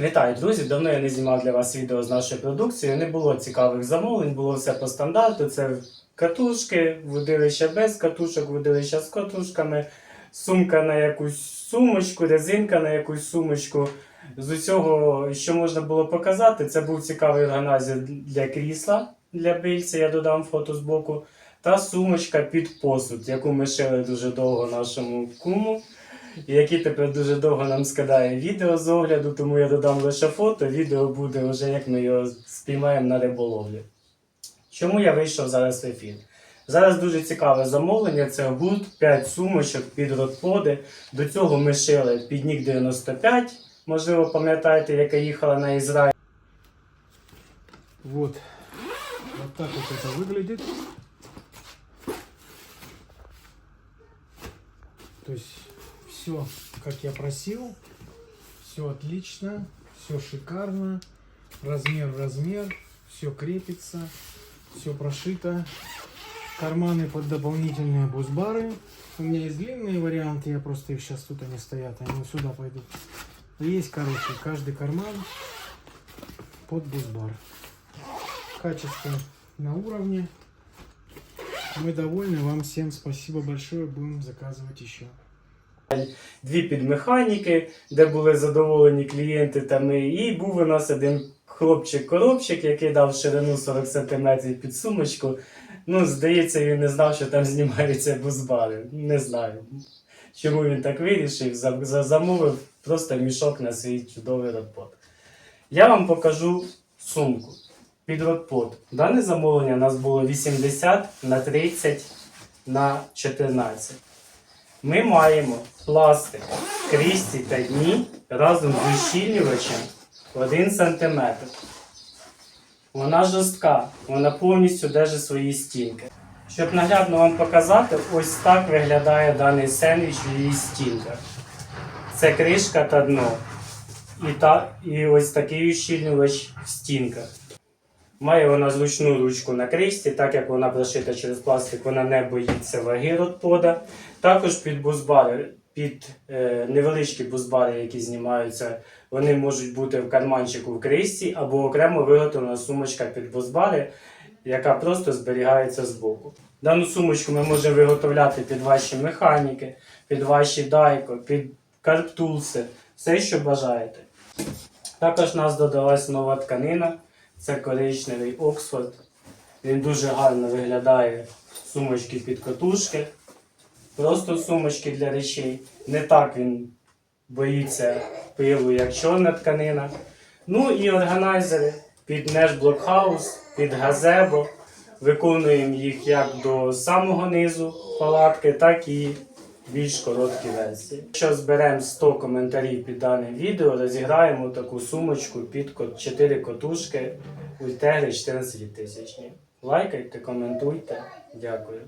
Вітаю, друзі! Давно я не знімав для вас відео з нашої продукції. Не було цікавих замовлень, було все по стандарту. Це катушки, водилища без катушок, водилища з катушками, сумка на якусь сумочку, резинка на якусь сумочку. З усього, що можна було показати, це був цікавий органайзер для крісла для бильця, я додам фото збоку, та сумочка під посуд, яку ми шили дуже довго нашому куму який тепер дуже довго нам скидає відео з огляду, тому я додам лише фото. Відео буде вже як ми його спіймаємо на риболовлі. Чому я вийшов зараз в ефір? Зараз дуже цікаве замовлення. Це гурт 5 сумочок під ротподи. До цього ми шили піднік 95. Можливо, пам'ятаєте, яка їхала на Ізраїль. Вот. Вот так вот это выглядит. То есть все, как я просил. Все отлично, все шикарно. Размер в размер. Все крепится. Все прошито. Карманы под дополнительные бузбары. У меня есть длинные варианты, я просто их сейчас тут они стоят, они сюда пойдут. Есть, короче, каждый карман под бузбар. Качество на уровне. Мы довольны. Вам всем спасибо большое. Будем заказывать еще. Дві підмеханіки, де були задоволені клієнти та. І був у нас один хлопчик-коробчик, який дав ширину 40 см під сумочку. Ну, здається, він не знав, що там знімаються бузбари. Не знаю. Чому він так вирішив, За- за- замовив просто мішок на свій чудовий родпот. Я вам покажу сумку під родпот. Дане замовлення у нас було 80 на 30 на 14. Ми маємо пластик крісті та дні разом з ущільнювачем 1 см. Вона жорстка, вона повністю держить свої стінки. Щоб наглядно вам показати, ось так виглядає даний сендвіч в її стінках. Це кришка та дно. І, та, і ось такий ущільнювач в стінках. Має вона зручну ручку на кришці, так як вона прошита через пластик, вона не боїться ваги родпода. Також під бузбари, під е, невеличкі бузбари, які знімаються, вони можуть бути в карманчику в кришці або окремо виготовлена сумочка під бузбари, яка просто зберігається збоку. Дану сумочку ми можемо виготовляти під ваші механіки, під ваші дайко, під карптулси, все, що бажаєте. Також в нас додалась нова тканина, це коричневий Оксфорд. Він дуже гарно виглядає сумочки під катушки. Просто сумочки для речей. Не так він боїться пилу, як чорна тканина. Ну і органайзери під Nash Blockhouse, під газебо. Виконуємо їх як до самого низу палатки, так і більш короткі версії. Якщо зберемо 100 коментарів під даним відео, розіграємо таку сумочку під 4 котушки Ультегри 14 тисячні. Лайкайте, коментуйте. Дякую.